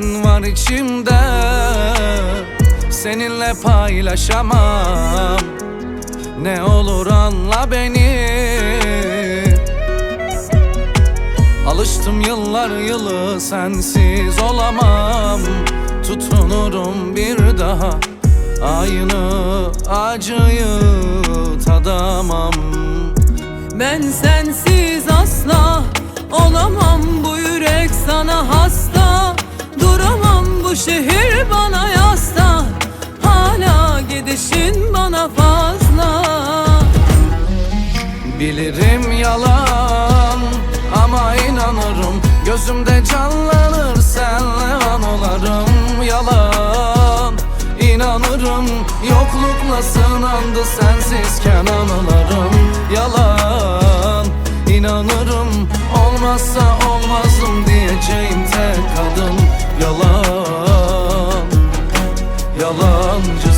Sen var içimde Seninle paylaşamam. Ne olur anla beni. Alıştım yıllar yılı sensiz olamam. Tutunurum bir daha Aynı acıyı tadamam. Ben sensiz asla olamam Bu yürek sana hasta bu şehir bana yasta Hala gidişin bana fazla. Bilirim yalan ama inanırım. Gözümde canlanır senle anılarım yalan İnanırım. Yoklukla sınandı sensizken anılarım. Yalan İnanırım. Olmazsa olmazım diyeceğim tek adım. Yalan yalancı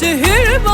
Şehir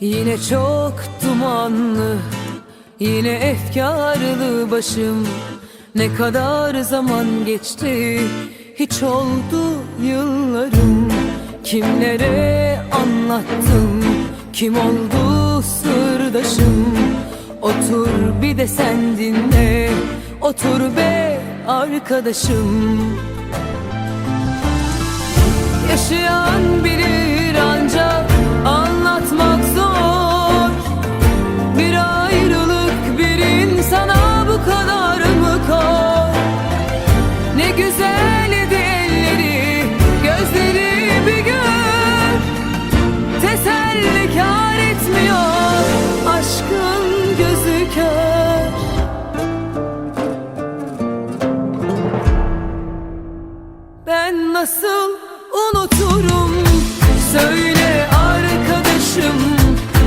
Yine çok dumanlı Yine efkarlı başım. Ne kadar zaman geçti Hiç oldu yıllarım. Kimlere anlattım Kim oldu sırdaşım? Otur bir de sen dinle Otur be arkadaşım. Yaşayan biri Ben nasıl unuturum? Söyle arkadaşım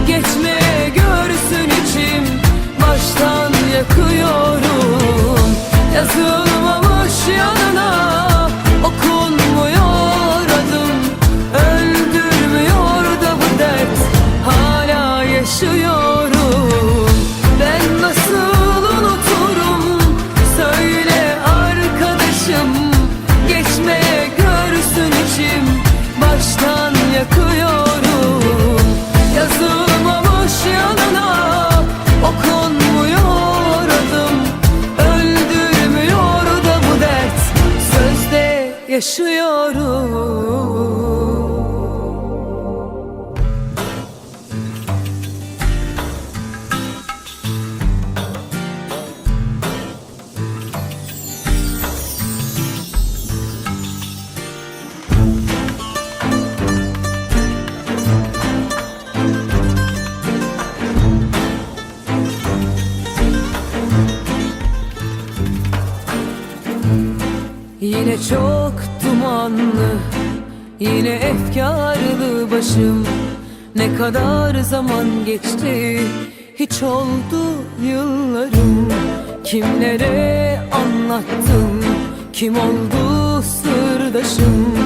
Geçmeye görsün içim. Baştan yakıyorum. Yazılmamış yanına Okunmuyor adım. Öldürmüyor da bu dert. Hala yaşıyor. yaşıyorum Yine çok dumanlı Yine efkarlı başım. Ne kadar zaman geçti Hiç oldu yıllarım. Kimlere anlattım Kim oldu sırdaşım?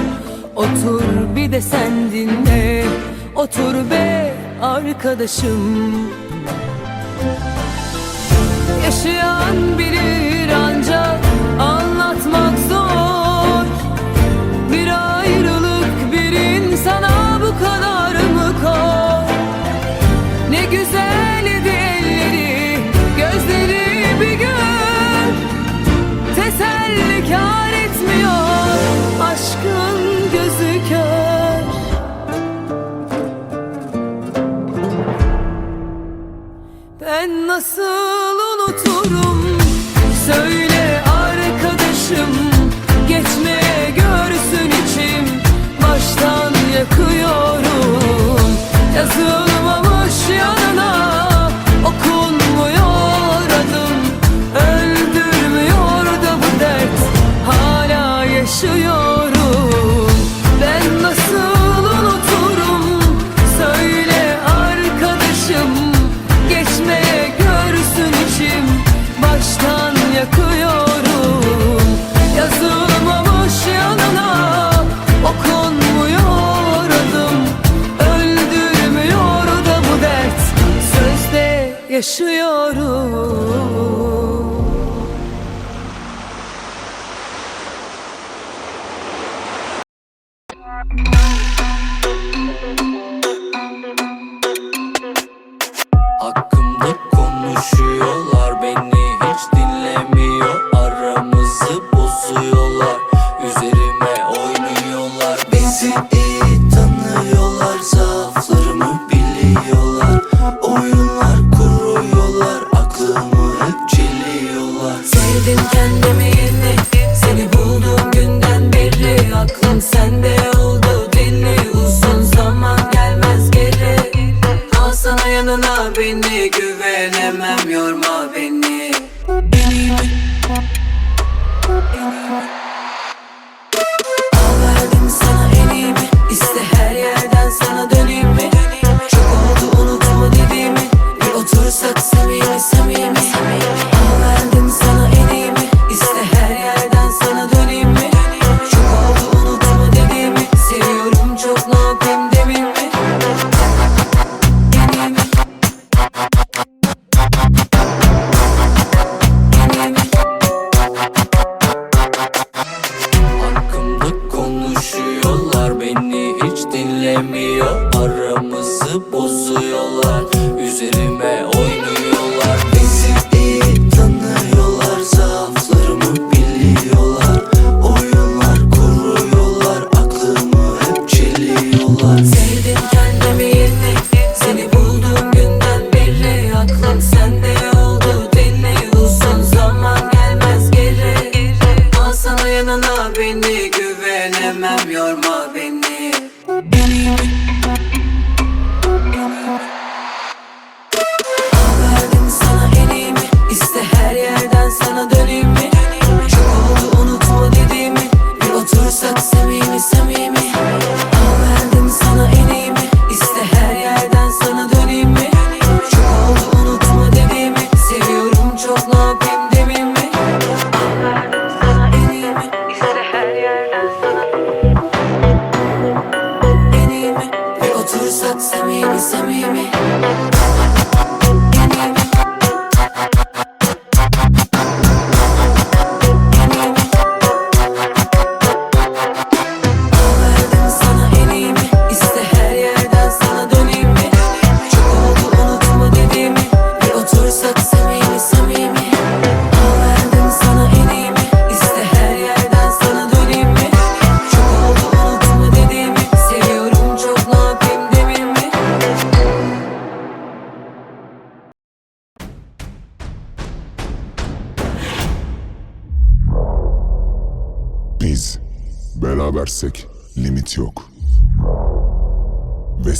Otur bir de sen dinle Otur be arkadaşım. Yaşayan bilir ancak anlatmak zor. 是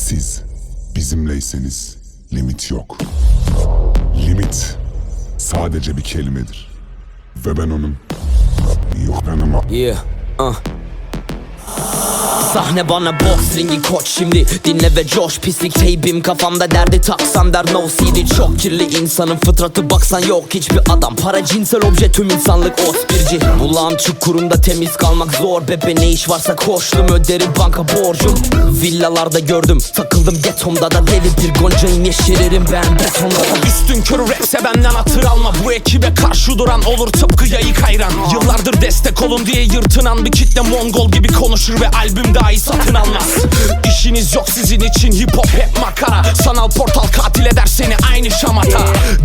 siz bizimleyseniz limit yok. Limit sadece bir kelimedir. Ve ben onun yok yanıma Yeah, uh. Sahne bana box ringi koç. Şimdi Dinle ve coş. Pislik teybim kafamda derdi taksan der. No CD Çok kirli insanın fıtratı baksan yok. Hiçbir adam Para cinsel obje tüm insanlık ospirci. Bulağım çukurunda temiz kalmak zor. Bebe ne iş varsa koştum öderim banka borcum. Villalarda gördüm takıldım. Getomda da Deli bir goncayım yeşeririm ben betonda da. Üstün körü rapse benden hatır alma. Bu ekibe karşı duran olur tıpkı yayık hayran. Yıllardır destek olun diye yırtınan bir kitle Mongol gibi konuşur ve albüm dahi satın almaz. İşiniz yok sizin için hip hop hep makara. Sanal portal katil eder seni aynı şamata.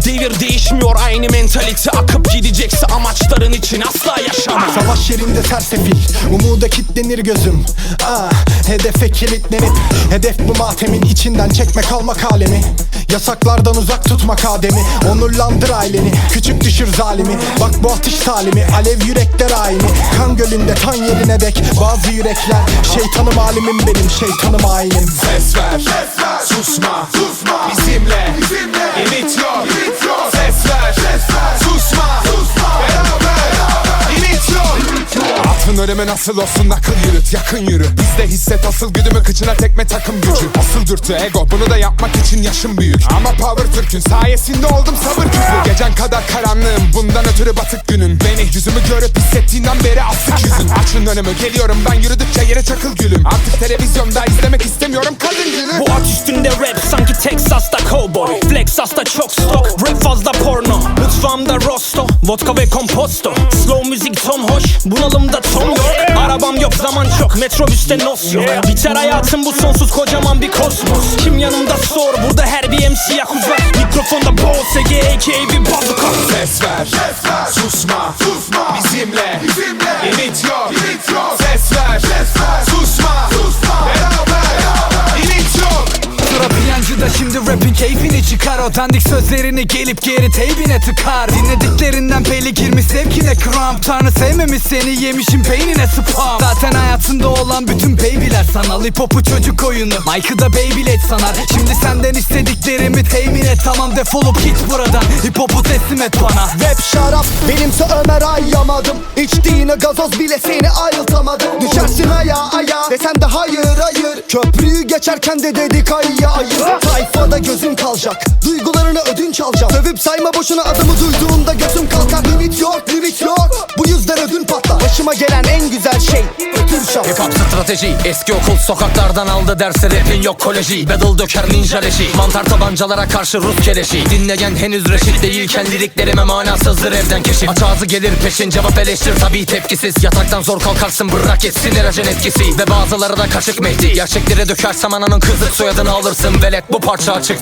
Devir değişmiyor aynı mentalite Akıp gidecekse amaçların için asla yaşama. Savaş yerinde sersefil Umuda kitlenir gözüm. Ah, Hedefe kilitlenip Hedef bu matemin içinden çekmek almak alemi. Yasaklardan uzak tutmak ademi Onurlandır aileni. Küçük düşür zalimi Bak bu atış talimi Alev yürekler aynı Kan gölünde tan yerine dek Bazı yürekler Şeytanım alimim benim Şeytanım ainim Ses ver, susma, bizimle, limit yok, Önüme nasıl olsun akıl yürüt yakın yürü. Bizde hisset asıl güdümü kıçına tekme takım gücü. Asıl dürtü ego bunu da yapmak için yaşım büyük. Ama power Türk'ün sayesinde oldum sabır küfü Gecen kadar karanlığım bundan ötürü batık günün. Beni yüzümü görüp hissettiğinden beri asık yüzün. Açın önümü geliyorum ben yürüdükçe yere çakıl gülüm. Artık televizyonda izlemek istemiyorum kadın günü Bu at üstünde rap sanki Texas'ta cowboy. Flexas'ta çok stok Rap fazla porno. Mutfağımda rosto Vodka ve komposto. Slow müzik ton hoş Bunalımda ton yok. Arabam yok zaman çok. Metrobüste nos yok. Biter hayatım bu sonsuz kocaman bir kosmos. Kim yanımda sor Burada her bir MC yakuza. Mikrofonda Boğaz Ege aka bir bazuka Ses ver, susma, bizimle, limit yok, Ses ver, susma, beraber, rapin keyfini çıkar O dandik sözlerini gelip geri teybine tıkar. Dinlediklerinden belli girmiş zevkine kramp Tanrı sevmemiş seni yemişim beynine spam. Zaten hayatında olan bütün babyler sanal Hip çocuk oyunu Mike'ı da Beyblade sanar. Şimdi senden istediklerimi temin et Tamam defolup git buradan. Hip hop'u teslim et bana. Rap şarap benimse Ömer ayamadım. İçtiğine gazoz bile seni ayıltamadı Düşersin ayağa ayağa desem de hayır hayır. Köprüyü geçerken de dedik ayıya ayır Sayfada gözüm kalacak. Duygularını ödünç alacağım. Sövüp sayma boşuna adımı duyduğunda gözüm kalkar. Limit yok limit yok. Bu yüzden ödün patlar. Başıma gelen en güzel şey Ötür şans Hip hop strateji. Eski okul sokaklardan aldı dersi Rapin yok koleji. Battle döker ninja leşi Mantar tabancalara karşı Rus keleşi. Dinleyen henüz reşit değilken Liriklerime manasızdır evden keşif. Aç ağzı gelir peşin. Cevap eleştir tabii tepkisiz. Yataktan zor kalkarsın. Bırak etsin ilacın etkisi. Ve bazıları da kaşık mehdi. Gerçekleri dökersem ananın kızı. Soyadını alırsın. Velet bu parça açık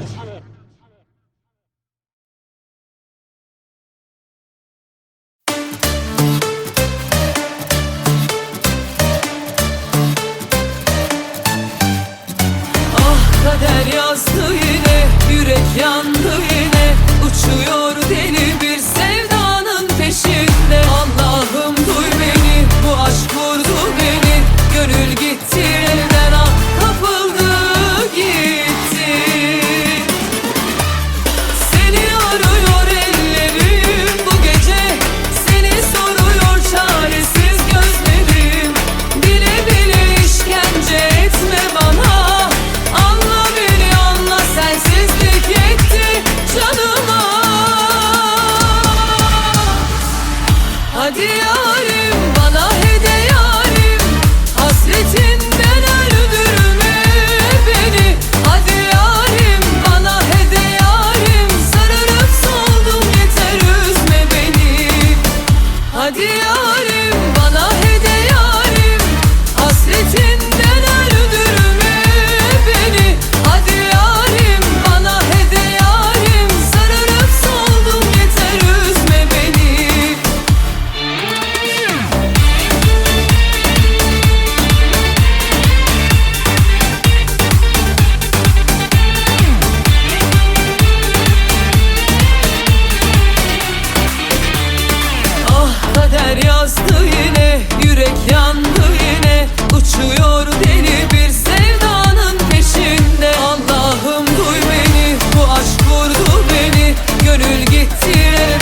Yürek yandı yine. Uçuyor deli bir sevdanın peşinde. Allah'ım duy beni bu aşk vurdu beni. Gönül gitti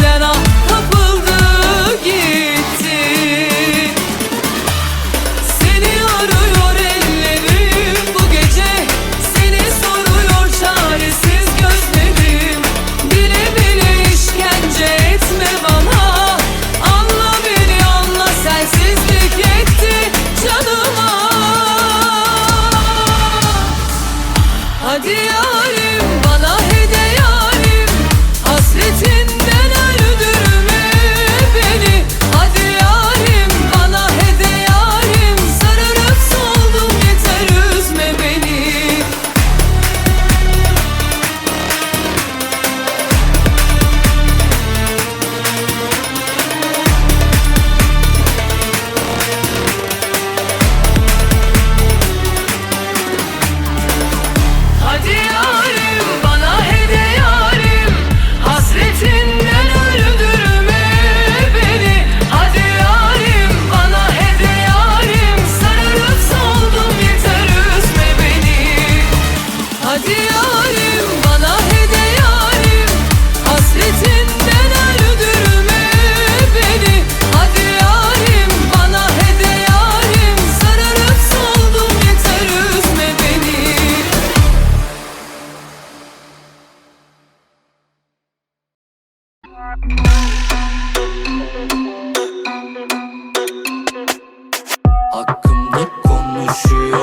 Ne konuşuyor.